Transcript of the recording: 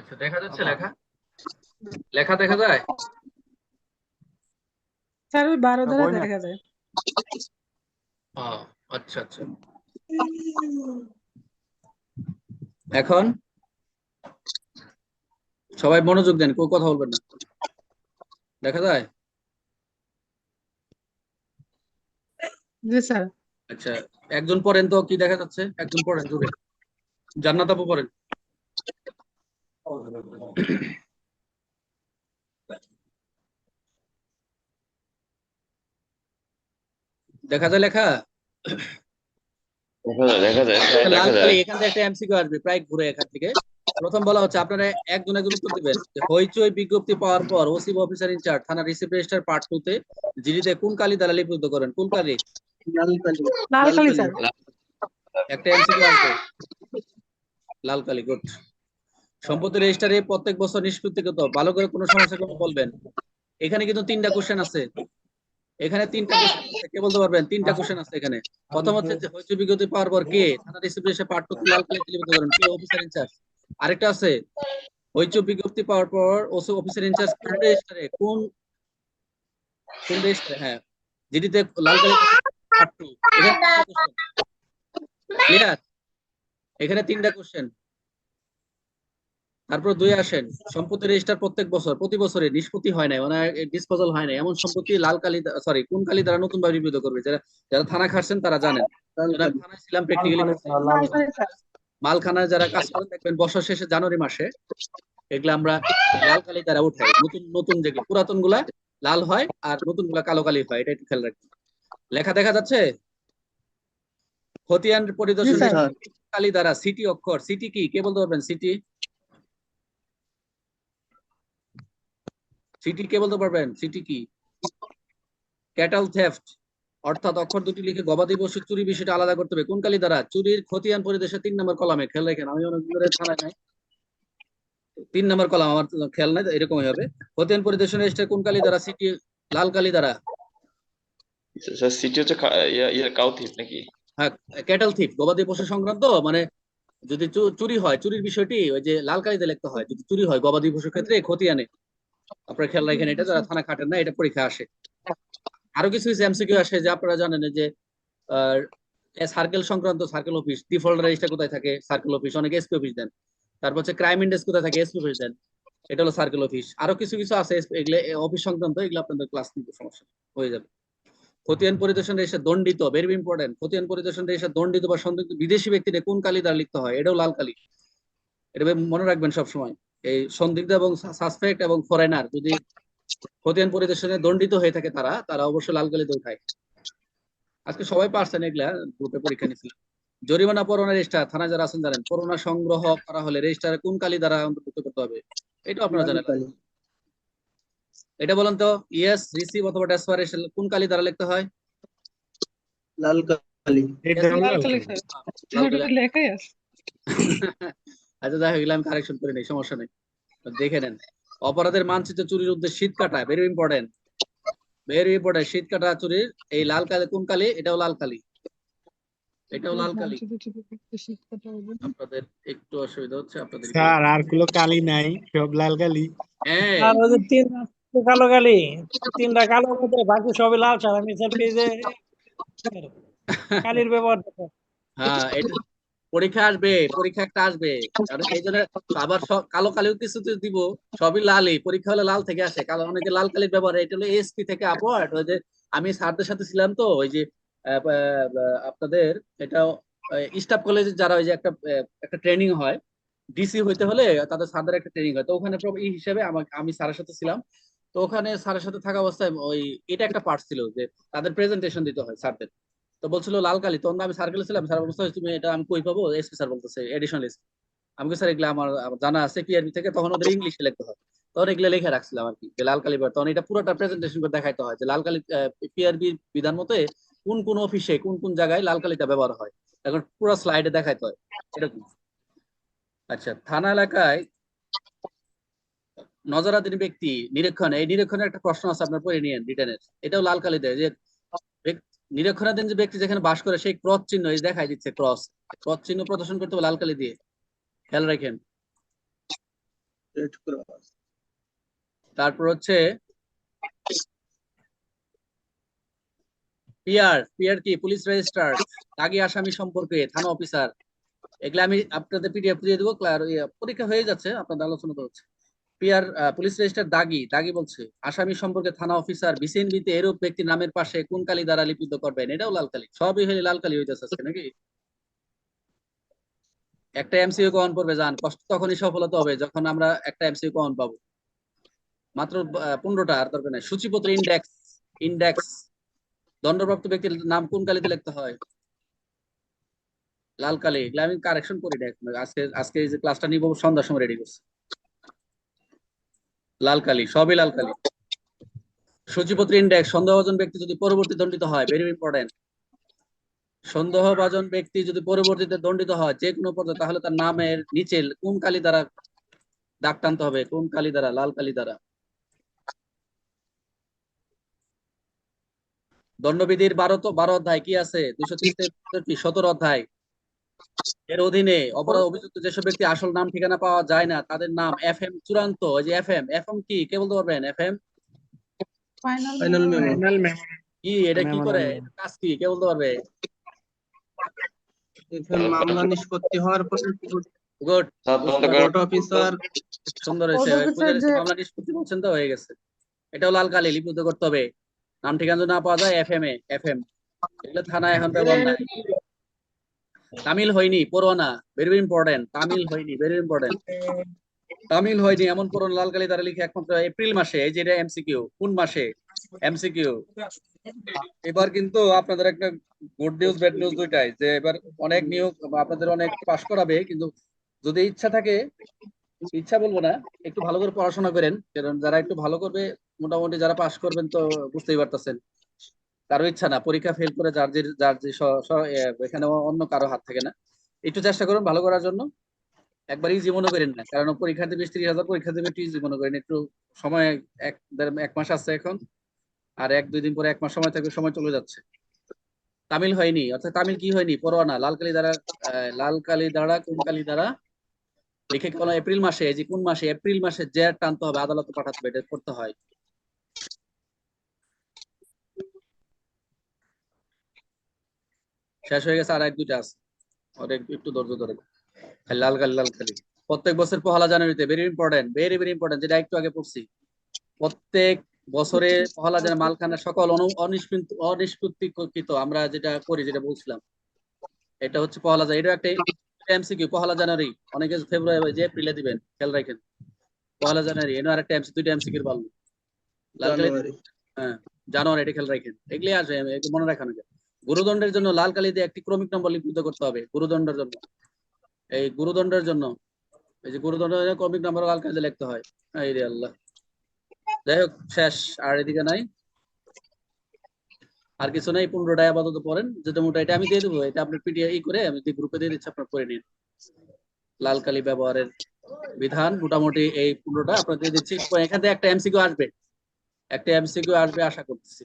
আচ্ছা দেখা যাচ্ছে লেখা? লেখা দেখা যায়? স্যার ওই বারো। দেখা যায়। ও আচ্ছা আচ্ছা। এখন? সবাই মনোযোগ দেন কেউ কথা বলবেন না। দেখা যায়? জি স্যার। আচ্ছা একজন পড়েন তো কি দেখা যাচ্ছে? একজন পড়েন জুড়ে জান্নাত আপু পড়েন। দেখা যায় লেখা? দেখা যায় দেখা যায় প্রায় লাল দেখা যায়। কালি এখান থেকে একটা এমসিকিউ আসবে প্রায় ঘুরে এখান থেকে। প্রথম বলা হচ্ছে আপনারা একজন একজন উত্তর দিবেন। হইচই বিজ্ঞপ্তি পাওয়ার পর ওসিব অফিসার ইনচার্জ থানা রিসিপ্ট রেজিস্টার পার্ট টু তে জিডিতে কোন কালি দ্বারা লিপিবদ্ধ করেন? কোন কালি? লাল লাল কালি কালি। স্যার। একটা এমসিকিউ আসবে। লাল কালি গুড। সম্পত্তি রেজিস্টারে প্রত্যেক বছর নিষ্পত্তিগত ভালো করে কোনো সমস্যা কোনো বলবেন? এখানে কিন্তু তিনটা কোশ্চেন আছে। এখানে তিনটা। কে বলতে পারবেন? তিনটা কোশ্চেন আছে এখানে। প্রথম হচ্ছে যে হইচই বিজ্ঞপ্তি পাওয়ার পর কে? থানা রিসিপ্ট রেজিস্টার পার্ট টু লাল কালি লিপিবদ্ধ করেন কে? অফিসার ইনচার্জ আরেকটা আছে, হইচই বিজ্ঞপ্তি পাওয়ার পর ওসি অফিসার ইনচার্জ কোন রেজিস্টারে কোন কোন রেজিস্টারে হ্যাঁ। যেটিতে লাল কালি পার্ট টু এখানে তিনটা কোশ্চেন তারপর দুই আসেন। সম্পত্তি রেজিস্টার প্রত্যেক বছর প্রতি বছরে নিষ্পত্তি হয় নাই মানে ডিসপোজাল হয় না এমন সম্পত্তি লাল কালি সরি কোন কালি দ্বারা নতুন ভাবে বিবৃত করবে? যারা যারা থানা খাটছেন তারা জানেন। থানায় ছিলাম প্র্যাকটিক্যালি লাল কালি মালখানায় যারা কাজ করেন দেখবেন বছর শেষে জানুয়ারি মাসে এগুলো আমরা লাল কালি দ্বারা উঠাই। নতুন নতুন যেগুলো পুরাতনগুলা লাল হয় আর নতুনগুলা কালো কালি হয় এটা একটু খেয়াল রাখবেন। লেখা দেখা যাচ্ছে? খতিয়ান পরিদর্শন কালি দ্বারা সিটি অক্ষর সিটি কি? কে বলতে পারবেন? সিটি সিটি কে বলতে পারবেন? সিটি কি? ক্যাটাল থেফট অর্থাৎ অক্ষর দুটি লিখে গবাদি পশু চুরি বিষয়টা আলাদা করতে হবে। কোন কালি দ্বারা? চুরির খতিয়ান পরিদেশে তিন নম্বর কলামে খেয়াল রাখেন আমি অনেকগুলো থানায় নাই। তিন নম্বর কলাম আমার খেয়াল নাই তো এরকমই হবে। খতিয়ান পরিদর্শন রেজিস্টার কোন কালি দ্বারা? সিটি লাল কালি দ্বারা। স্যার সিটি হচ্ছে কা- ইয়া ইয়া কাউথিপ নাকি? হ্যাঁ ক্যাটাল থিপ গবাদি পশু সংক্রান্ত মানে যদি চুরি হয় চুরির বিষয়টি ওই যে লাল কালিতে লিখতে হয় যদি চুরি হয় গবাদি পশুর ক্ষেত্রে খতিয়ানে। আপনারা খেয়াল রাখেন এটা যারা থানা খাটেন না এটা পরীক্ষা আসে। আরও কিছু কিছু এমসিকিউ আসে যে আপনারা জানেন যে সার্কেল সংক্রান্ত সার্কেল অফিস ডিফল্ট রেজিস্টার কোথায় থাকে? সার্কেল অফিস অনেকে এসপি অফিস দেন। তারপর হচ্ছে ক্রাইম ইন্ডেক্স কোথায় থাকে? এসপি অফিস দেন। এটা হলো সার্কেল অফিস আরও কিছু কিছু আছে এগুলো অফিস সংক্রান্ত এগুলো আপনাদের ক্লাস নিতে সমস্যা হয়ে যাবে। খতিয়ান পরিদর্শন রেজিস্টার দণ্ডিত ভেরি ইম্পর্টেন্ট খতিয়ান পরিদর্শন রেজিস্টার দণ্ডিত বা সন্দিগ্ধ বিদেশি ব্যক্তিদের কোন কালি দ্বারা লিখতে হয়? এটাও লাল কালি। এটা মনে রাখবেন সব সময় এই সন্দিগ্ধ এবং সাসপেক্ট এবং ফরেনার যদি খতিয়ান পরিদর্শনে দণ্ডিত হয়ে থাকে তারা তারা অবশ্যই লাল কালিতে উঠায়। আজকে সবাই পারছেন এগুলা গ্রুপে পরীক্ষা নিয়েছিল। জরিমানা পরোনা রেজিস্টার থানা যারা আছেন জানেন পরোনা সংগ্রহ করা হলে রেজিস্টারে কোন কালি দ্বারা অন্তর্ভুক্ত করতে হবে এটা আপনারা জানেন। এটা বলেন তো ইয়েস রিসিভ অথবা ডেসপারেশন কোন কালি দ্বারা লিখতে হয়? লাল কালি। আচ্ছা যাই হোক আমি কারেকশন করে নেই সমস্যা নেই। দেখে নেন। অপরাধের মানচিত্র চুরির উদ্দেশ্যে শীত কাটা ভেরি ইম্পর্টেন্ট ভেরি ইম্পর্টেন্ট শীত কাটা চুরির এই লাল কালি কোন কালি? এটাও লাল কালি। এটাও লাল কালি। আপনাদের একটু অসুবিধা হচ্ছে আপনাদের স্যার আর কোনো কালি নাই সব লাল কালি। হ্যাঁ। কালো কালি তিনটা কালো মধ্যে বাকি সবই লাল স্যার আমি স্যার পেজে কালির ব্যবহার হ্যাঁ এটা পরীক্ষা আসবে, পরীক্ষা একটা আসবে। এই জন্য আবার সব কালো কালিও কিছু দিব, সবই লালই, পরীক্ষা হলে লাল থেকে আসে। কালো অনেকে লাল কালির ব্যবহার এটা হলো এসপি থেকে আপওয়ার্ড ওই যে আমি স্যারদের সাথে ছিলাম তো, ওই যে আপনাদের, এটা স্টাফ কলেজে যারা ওই যে একটা একটা ট্রেনিং হয় ডিসি হইতে হলে তাদের স্যারদের একটা ট্রেনিং হয়। তো ওখানে এই হিসেবে আমি স্যারের সাথে ছিলাম। তো ওখানে স্যারের সাথে থাকা অবস্থায় ওই, এটা একটা পার্ট ছিল যে তাদের প্রেজেন্টেশন দিতে হয় স্যারদের। তো বলছিল, লাল কালি, তখন আমি সার্কেলে ছিলাম স্যার বলতে তুমি এটা আমি কই পাবো? এসপি স্যার বলতেছে এডিশনাল এসপি আমি স্যার এগুলো আমার জানা আছে পিআরবি থেকে, তখন ওদের ইংলিশে লিখতে হয়। তখন এগুলো লিখে রাখছিলাম আর কি যে লাল কালি তখন এটা পুরোটা প্রেজেন্টেশন করে দেখাইতে হয় যে লাল কালি পিআরবি বিধান মতে কোন কোন অফিসে কোন কোন জায়গায় লাল কালিটা ব্যবহার হয়। এখন পুরো স্লাইডে দেখাইতে হয়, এরকম। আচ্ছা থানা এলাকায় নজরাধীন ব্যক্তি নিরীক্ষণ, এই নিরীক্ষণের একটা প্রশ্ন আছে আপনার, পড়ে নিয়েন রিটার্নের এটাও লাল কালি দেয় যে নিরীক্ষণাধীন যে ব্যক্তি যেখানে বাস করে সেই ক্রস চিহ্ন দেখাই দিচ্ছে ক্রস ক্রস চিহ্ন প্রদর্শন করতে হবে লাল কালি দিয়ে। খেয়াল রাখেন। তারপর হচ্ছে পিআর পিআর কি? পুলিশ রেজিস্ট্রার আগে আসামি সম্পর্কে থানা অফিসার। এগুলো আমি আপনাদের পিডিএফ দিয়ে দেবো ইয়ে, পরীক্ষা হয়ে যাচ্ছে আপনাদের আলোচনা তো হচ্ছে। পিআর পুলিশ রেজিস্ট্রার দাগি দাগি বলছে, আসামি সম্পর্কে থানা অফিসার বিসিএনবিতে এরূপ ব্যক্তির নামের পাশে কোন কালি দ্বারা লিপিত করবেন? এটাও লাল কালি। সবই হলে লাল কালি হইতেছে নাকি? একটা এমসিইউ কমন পড়বে জান? কষ্ট তখনই সফলতা হবে যখন আমরা একটা এমসিইউ কমন পাবো? মাত্র পনেরোটা, আর দরকার নাই। সূচিপত্র ইন্ডেক্স ইন্ডেক্স দণ্ডপ্রাপ্ত ব্যক্তির নাম কোন কালিতে লিখতে হয়? লাল কালি। এগুলো আমি কারেকশন করি এখন। আজকে আজকে এই যে ক্লাসটা নিব, সন্ধ্যার সময় রেডি করছি। লাল কালি সবই লাল কালি সূচিপত্র ইন্ডেক্স সন্দেহভাজন ব্যক্তি যদি পরবর্তী দণ্ডিত হয় ভেরি ইম্পর্টেন্ট সন্দেহভাজন ব্যক্তি যদি পরবর্তীতে দণ্ডিত হয়, যে কোনো পর্যায়ে, তাহলে তার নামের নিচে কোন কালি দ্বারা দাগ টানতে হবে? কোন কালি দ্বারা? লাল কালি দ্বারা। দণ্ডবিধির বারো তো, বারো অধ্যায়, কি আছে? দুশো তেষট্টি সতেরো অধ্যায়। এর অধীনে অপরাধ অভিযুক্ত যেসব ব্যক্তি আসল নাম ঠিকানা পাওয়া যায় না তাদের নাম এফ এম চূড়ান্ত। ওই যে এফ এম এফ এম কি? কে বলতে পারবেন? F M final final memo কি এটা কি করে? কাজ কি? কে বলতে পারবে? এখানে মামলা নিষ্পত্তি হওয়ার পরে গুড। কোর্ট অফিসার সুন্দর হয়েছে। মামলা নিষ্পত্তি বলছেন তো হয়ে গেছে। এটাও লাল কালি লিপিবদ্ধ করতে হবে। নাম ঠিকানা যদি না পাওয়া যায় এফ এম এ এফ এম এগুলো থানায় এখন ব্যবহার নাই। তামিল হয়নি পড়োনা ভেরি ইম্পর্টেন্ট তামিল হয়নি ভেরি ইম্পর্টেন্ট তামিল হয়নি, এমন পড়োনা লাল কালি দ্বারা লিখে একমাত্র এপ্রিল মাসে, এই যে এটা এমসিকিউ, কোন মাসে? এমসিকিউ। এবার কিন্তু আপনাদের একটা গুড নিউজ ব্যাড নিউজ দুইটাই, যে এবার অনেক নিয়োগ, আপনাদের অনেক পাশ করাবে, কিন্তু যদি ইচ্ছা থাকে, ইচ্ছা বলব না, একটু ভালো করে পড়াশোনা করেন, কারণ যারা একটু ভালো করবে, মোটামুটি যারা পাশ করবেন তো বুঝতেই পারতেছেন। কারও ইচ্ছা না পরীক্ষা ফেল করে যার যে যার যে এখানে অন্য কারও হাত থাকে না। একটু চেষ্টা করুন ভালো করার জন্য। একবার ইজি মনে করেন না কারণ পরীক্ষাতে বিশ ত্রিশ হাজার পরীক্ষা দেবে একটু ইজি মনে করেন। একটু সময় এক এক মাস আছে এখন আর এক দুই দিন পরে এক মাস সময় থাকবে সময় চলে যাচ্ছে। তামিল হয়নি অর্থাৎ তামিল কি হয়নি? পরোয়ানা লাল কালি দ্বারা আহ, লাল কালি দ্বারা কোন কালি দ্বারা? লিখে কোনো এপ্রিল মাসে যে কোন মাসে এপ্রিল মাসে যে টানতে হবে আদালতে পাঠাতে হবে এটা করতে হয়। শেষ হয়ে গেছে আর এক দুইটা আছে। এক- একটু ধৈর্য ধরে। লাল কালি লাল কালি প্রত্যেক বছর পহেলা জানুয়ারিতে very important very very important যেটা একটু আগে পড়ছি। প্রত্যেক বছরে পহেলা জানুয়ারি মালখানার সকল অনু- অনিষ্পৃত অনিষ্পত্তিকৃত আমরা যেটা করি যেটা বলছিলাম এটা হচ্ছে পহেলা জানুয়ারি। এটা একটা এমসিকিউ পহেলা জানুয়ারি। অনেকে ফেব্রুয়ারি যে এপ্রিলে দিবেন খেয়াল রাখেন। পহেলা জানুয়ারি এনে আরেকটা এমসি দুইটা এমসিকিউর পারল লাল হ্যাঁ জানুয়ারি এটা খেয়াল রাখেন। এগুলি আসবে মনে রাখেন আগে। গুরুদণ্ডের জন্য লাল কালি দিয়ে একটি ক্রমিক নম্বর লিপিত করতে হবে, গুরুদণ্ডের জন্য। এই গুরুদণ্ডের জন্য, এই যে গুরুদণ্ডের ক্রমিক নম্বর লাল কালি লিখতে হয়। এই রে আল্লাহ। যাই হোক, শেষ। আর এদিকে নাই। আর কিছু নাই পনেরোটাই আপাতত পড়েন। যেটা মোটা, এটা আমি দিয়ে দেবো। এটা আপনার পিডিএ ই করে, আমি গ্রুপে দিয়ে দিচ্ছি, আপনার করে নিন। লাল কালি ব্যবহারের বিধান, মোটামুটি এই পনেরোটা আপনার দিয়ে দিচ্ছি। এখান থেকে একটা এমসিকিউ আসবে। একটা এমসিকিউ আসবে, আশা করতেছি।